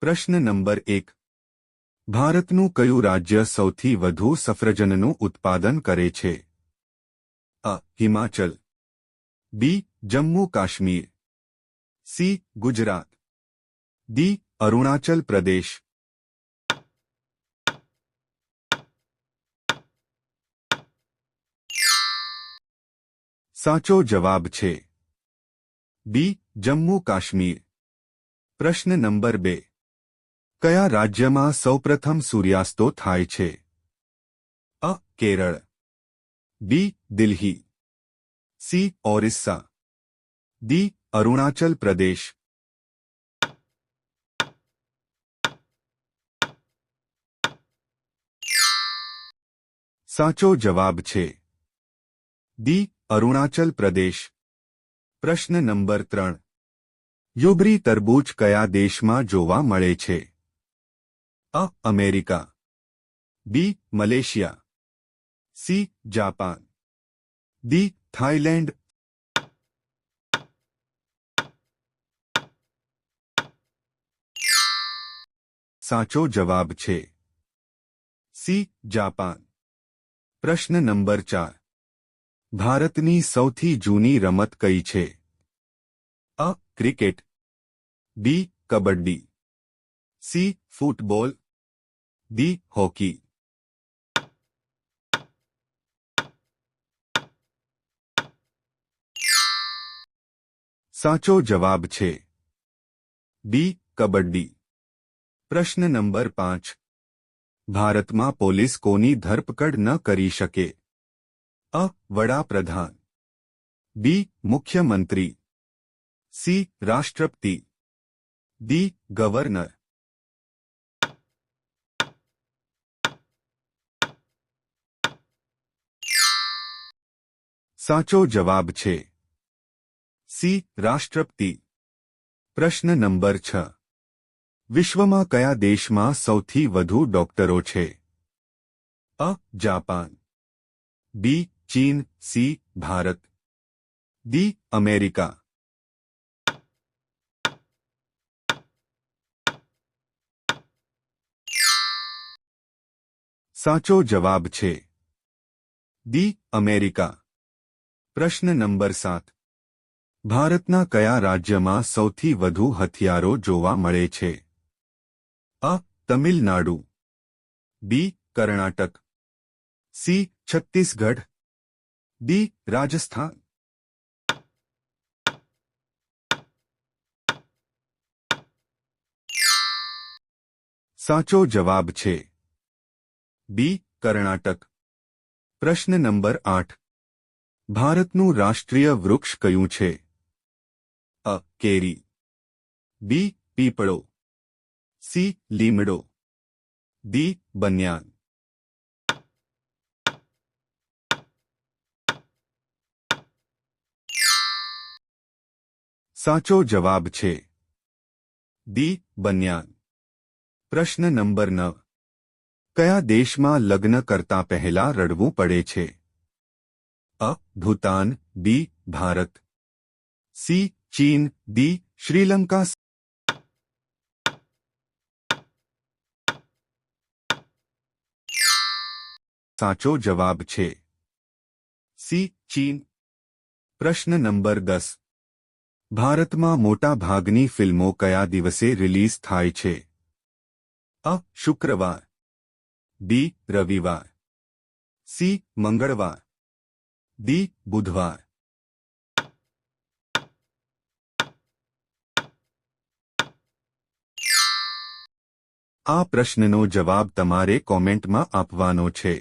प्रश्न नंबर 1 भारत નું કયો રાજ્ય સૌથી વધુ સફરજનનું ઉત્પાદન કરે છે A Himachal B Jammu Kashmir C Gujarat D Arunachal Pradesh સાચો જવાબ છે બી જમ્મુ કાશ્મીર પ્રશ્ન નંબર 2 કયા રાજ્યમાં સૌપ્રથમ સૂર્યાસ્તો થાય છે A Kerala B Delhi C Orissa D Arunachal Pradesh સાચો જવાબ છે દી અરુણાચલ પ્રદેશ પ્રશ્ન નંબર ત્રણ યુબરી તરબૂચ કયા દેશમાં જોવા મળે છે A America B Malaysia C Japan D Thailand साचो जवाब छे सी जापान प्रश्न नंबर चार भारत की सौथी जूनी रमत कई छे A cricket B kabaddi C football D hockey साचो जवाब छे दी कबड्डी प्रश्न नंबर पांच भारत में पोलिस कोनी धरपकड़ न करी शके अ वड़ा प्रधान बी मुख्यमंत्री सी राष्ट्रपति डी गवर्नर साचो जवाब छे सी राष्ट्रपति प्रश्न नंबर छ विश्व में कया देश में सौ वधु डॉक्टरों छे अ जापान बी चीन सी भारत दी अमेरिका साचो जवाब छे दी अमेरिका प्रश्न नंबर 7 भारत का क्या राज्य में સૌથી વધુ હથિયારો જોવા મળે છે A Tamil Nadu B Karnataka C Chhattisgarh D Rajasthan સાચો જવાબ છે બી કર્ણાટક પ્રશ્ન નંબર 8 ભારતનું રાષ્ટ્રીય વૃક્ષ કયું છે અ કેરી બી પીપળો સી લીમડો દી બન્યાન સાચો જવાબ છે દી બન્યાન પ્રશ્ન નંબર નવ કયા દેશમાં લગ્ન કરતા પહેલા રડવું પડે છે A Bhutan B Bharat C चीन डी श्रीलंका साचो जवाब छे सी चीन प्रश्न नंबर दस भारत में मोटा भागनी फिल्मों कया दिवसे रिलीज थाय छे अ शुक्रवार बी रविवार सी मंगलवार દી બુધવાર આ પ્રશ્નનો જવાબ તમારે કોમેન્ટમાં આપવાનો છે